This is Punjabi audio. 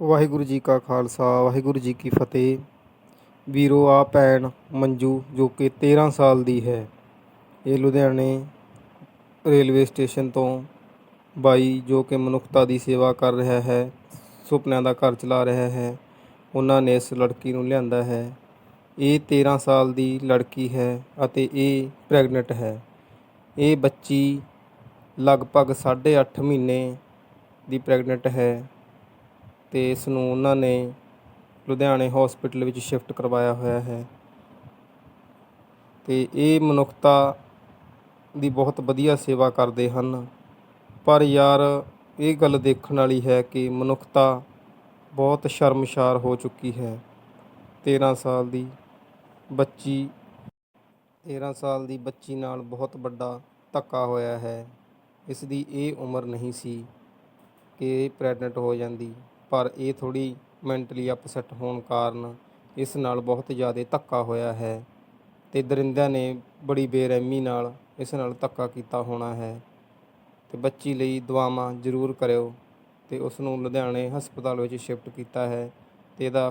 ਵਾਹਿਗੁਰੂ ਜੀ ਕਾ ਖਾਲਸਾ, ਵਾਹਿਗੁਰੂ ਜੀ ਕੀ ਫਤਿਹ। ਵੀਰੋ ਆ ਭੈਣ ਮੰਜੂ ਜੋ ਕਿ 13 ਸਾਲ ਦੀ ਹੈ, ਇਹ ਲੁਧਿਆਣੇ ਰੇਲਵੇ ਸਟੇਸ਼ਨ ਤੋਂ ਬਾਈ ਜੋ ਕਿ ਮਨੁੱਖਤਾ ਦੀ ਸੇਵਾ ਕਰ ਰਿਹਾ ਹੈ, ਸੁਪਨਿਆਂ ਦਾ ਘਰ ਚਲਾ ਰਿਹਾ ਹੈ, ਉਹਨਾਂ ਨੇ ਇਸ ਲੜਕੀ ਨੂੰ ਲਿਆਂਦਾ ਹੈ। ਇਹ 13 ਸਾਲ ਦੀ ਲੜਕੀ ਹੈ ਅਤੇ ਇਹ ਪ੍ਰੈਗਨੈਂਟ ਹੈ। ਇਹ ਬੱਚੀ ਲਗਭਗ 8.5 ਮਹੀਨੇ ਦੀ ਪ੍ਰੈਗਨੈਂਟ ਹੈ। ਅਤੇ ਇਸ ਨੂੰ ਉਹਨਾਂ ਨੇ ਲੁਧਿਆਣੇ ਹੋਸਪਿਟਲ ਵਿੱਚ ਸ਼ਿਫਟ ਕਰਵਾਇਆ ਹੋਇਆ ਹੈ। ਅਤੇ ਇਹ ਮਨੁੱਖਤਾ ਦੀ ਬਹੁਤ ਵਧੀਆ ਸੇਵਾ ਕਰਦੇ ਹਨ। ਪਰ ਯਾਰ, ਇਹ ਗੱਲ ਦੇਖਣ ਵਾਲੀ ਹੈ ਕਿ ਮਨੁੱਖਤਾ ਬਹੁਤ ਸ਼ਰਮਸ਼ਾਰ ਹੋ ਚੁੱਕੀ ਹੈ। 13 ਸਾਲ ਦੀ ਬੱਚੀ 13 ਸਾਲ ਦੀ ਬੱਚੀ ਨਾਲ ਬਹੁਤ ਵੱਡਾ ਧੱਕਾ ਹੋਇਆ ਹੈ। ਇਸ ਦੀ ਇਹ ਉਮਰ ਨਹੀਂ ਸੀ ਕਿ ਪ੍ਰੈਗਨੈਂਟ ਹੋ ਜਾਂਦੀ। ਪਰ ਇਹ ਥੋੜੀ ਮੈਂਟਲੀ ਅਪਸੈਟ ਹੋਣ ਕਾਰਨ ਇਸ ਨਾਲ ਬਹੁਤ ਜ਼ਿਆਦਾ ਧੱਕਾ ਹੋਇਆ ਹੈ ਤੇ ਦਰਿੰਦਿਆਂ ਨੇ ਬੜੀ ਬੇਰਹਿਮੀ ਨਾਲ ਇਸ ਨਾਲ ਧੱਕਾ ਕੀਤਾ ਹੋਣਾ ਹੈ ਤੇ ਬੱਚੀ ਲਈ ਦੁਆਵਾਂ ਜ਼ਰੂਰ ਕਰਿਓ ਤੇ ਉਸ ਨੂੰ ਲੁਧਿਆਣੇ ਹਸਪਤਾਲ ਵਿੱਚ ਸ਼ਿਫਟ ਕੀਤਾ ਹੈ ਤੇ ਇਹਦਾ